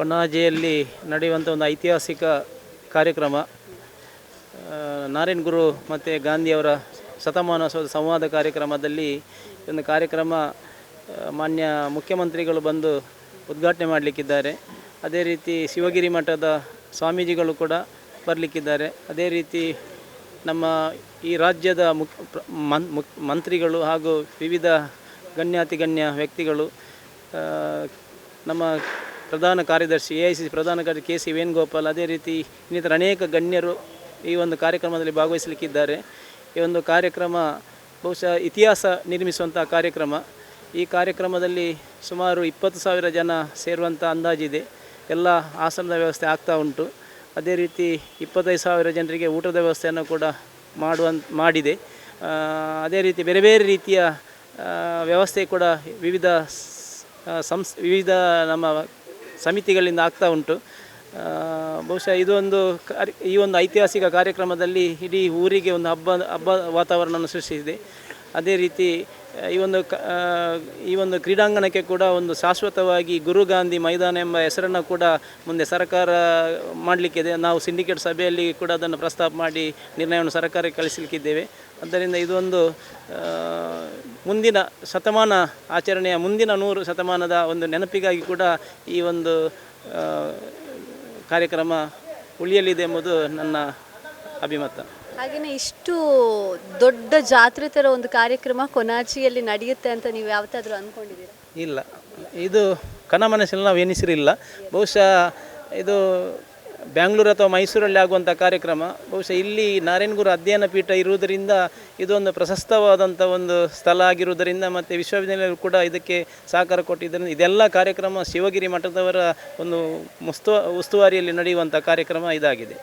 ಕೊಣಾಜೆಯಲ್ಲಿ ನಡೆಯುವಂಥ ಒಂದು ಐತಿಹಾಸಿಕ ಕಾರ್ಯಕ್ರಮ ನಾರಾಯಣ್ ಗುರು ಮತ್ತು ಗಾಂಧಿಯವರ ಶತಮಾನೋತ್ಸವದ ಸಂವಾದ ಕಾರ್ಯಕ್ರಮದಲ್ಲಿ ಒಂದು ಕಾರ್ಯಕ್ರಮ ಮಾನ್ಯ ಮುಖ್ಯಮಂತ್ರಿಗಳು ಬಂದು ಉದ್ಘಾಟನೆ ಮಾಡಲಿಕ್ಕಿದ್ದಾರೆ. ಅದೇ ರೀತಿ ಶಿವಗಿರಿ ಮಠದ ಸ್ವಾಮೀಜಿಗಳು ಕೂಡ ಬರಲಿಕ್ಕಿದ್ದಾರೆ. ಅದೇ ರೀತಿ ನಮ್ಮ ಈ ರಾಜ್ಯದ ಮುಖ್ ಮಂತ್ರಿಗಳು ಹಾಗೂ ವಿವಿಧ ಗಣ್ಯಾತಿಗಣ್ಯ ವ್ಯಕ್ತಿಗಳು ನಮ್ಮ ಪ್ರಧಾನ ಕಾರ್ಯದರ್ಶಿ, ಎ ಐ ಪ್ರಧಾನ ಕಾರ್ಯದರ್ಶಿ ಕೆ ಸಿ ವೇಣುಗೋಪಾಲ್ ಅದೇ ರೀತಿ ಇನ್ನಿತರ ಅನೇಕ ಗಣ್ಯರು ಈ ಒಂದು ಕಾರ್ಯಕ್ರಮದಲ್ಲಿ ಭಾಗವಹಿಸಲಿಕ್ಕಿದ್ದಾರೆ. ಈ ಒಂದು ಕಾರ್ಯಕ್ರಮ ಬಹುಶಃ ಇತಿಹಾಸ ನಿರ್ಮಿಸುವಂಥ ಕಾರ್ಯಕ್ರಮ. ಈ ಕಾರ್ಯಕ್ರಮದಲ್ಲಿ ಸುಮಾರು ಇಪ್ಪತ್ತು ಸಾವಿರ ಜನ ಸೇರುವಂಥ ಅಂದಾಜಿದೆ ಎಲ್ಲ ಆಸನದ ವ್ಯವಸ್ಥೆ ಆಗ್ತಾ ಉಂಟು. ಅದೇ ರೀತಿ ಇಪ್ಪತ್ತೈದು ಸಾವಿರ ಜನರಿಗೆ ಊಟದ ವ್ಯವಸ್ಥೆಯನ್ನು ಕೂಡ ಮಾಡುವಂತ ಮಾಡಿದೆ. ಅದೇ ರೀತಿ ಬೇರೆ ಬೇರೆ ರೀತಿಯ ವ್ಯವಸ್ಥೆ ಕೂಡ ವಿವಿಧ ಸಂಸ್, ವಿವಿಧ ನಮ್ಮ ಸಮಿತಿಗಳಿಂದ ಆಗ್ತಾ ಉಂಟು. ಬಹುಶಃ ಇದೊಂದು ಈ ಒಂದು ಐತಿಹಾಸಿಕ ಕಾರ್ಯಕ್ರಮದಲ್ಲಿ ಇಡೀ ಊರಿಗೆ ಒಂದು ಹಬ್ಬ ಹಬ್ಬ ವಾತಾವರಣವನ್ನು ಸೃಷ್ಟಿಸಿದೆ. ಅದೇ ರೀತಿ ಈ ಒಂದು ಕ ಈ ಒಂದು ಕ್ರೀಡಾಂಗಣಕ್ಕೆ ಕೂಡ ಒಂದು ಶಾಶ್ವತವಾಗಿ ಗುರು ಗಾಂಧಿ ಮೈದಾನ ಎಂಬ ಹೆಸರನ್ನು ಕೂಡ ಮುಂದೆ ಸರ್ಕಾರ ಮಾಡಲಿಕ್ಕಿದೆ. ನಾವು ಸಿಂಡಿಕೇಟ್ ಸಭೆಯಲ್ಲಿ ಕೂಡ ಅದನ್ನು ಪ್ರಸ್ತಾಪ ಮಾಡಿ ನಿರ್ಣಯವನ್ನು ಸರ್ಕಾರಕ್ಕೆ ಕಳಿಸಲಿಕ್ಕಿದ್ದೇವೆ. ಆದ್ದರಿಂದ ಇದೊಂದು ಮುಂದಿನ ಶತಮಾನ ಆಚರಣೆಯ ಮುಂದಿನ ನೂರು ಶತಮಾನದ ಒಂದು ನೆನಪಿಗಾಗಿ ಕೂಡ ಈ ಒಂದು ಕಾರ್ಯಕ್ರಮ ಉಳಿಯಲಿದೆ ಎಂಬುದು ನನ್ನ ಅಭಿಮತ. ಹಾಗೆಯೇ ಇಷ್ಟು ದೊಡ್ಡ ಜಾತ್ರೆ ಥರ ಒಂದು ಕಾರ್ಯಕ್ರಮ ಕೊನಾಚಿಯಲ್ಲಿ ನಡೆಯುತ್ತೆ ಅಂತ ನೀವು ಯಾವತ್ತಾದರೂ ಅಂದ್ಕೊಂಡಿದ್ದೀರಾ ಇಲ್ಲ. ಇದು ಕನಮನಸ್ಸಲ್ಲಿ ನಾವು ಎನಿಸಿರಿಲ್ಲ ಬಹುಶಃ ಇದು ಬ್ಯಾಂಗ್ಳೂರು ಅಥವಾ ಮೈಸೂರಲ್ಲಿ ಆಗುವಂಥ ಕಾರ್ಯಕ್ರಮ, ಬಹುಶಃ ಇಲ್ಲಿ ನಾರಾಯಣಗುರು ಅಧ್ಯಯನ ಪೀಠ ಇರುವುದರಿಂದ ಇದೊಂದು ಪ್ರಶಸ್ತವಾದಂಥ ಒಂದು ಸ್ಥಳ ಆಗಿರುವುದರಿಂದ ಮತ್ತು ವಿಶ್ವವಿದ್ಯಾಲಯ ಕೂಡ ಇದಕ್ಕೆ ಸಹಕಾರ ಕೊಟ್ಟಿದ್ದರಿಂದ ಇದೆಲ್ಲ ಕಾರ್ಯಕ್ರಮ ಶಿವಗಿರಿ ಮಠದವರ ಒಂದು ಮುಸ್ತು ಉಸ್ತುವಾರಿಯಲ್ಲಿ ನಡೆಯುವಂಥ ಕಾರ್ಯಕ್ರಮ ಇದಾಗಿದೆ.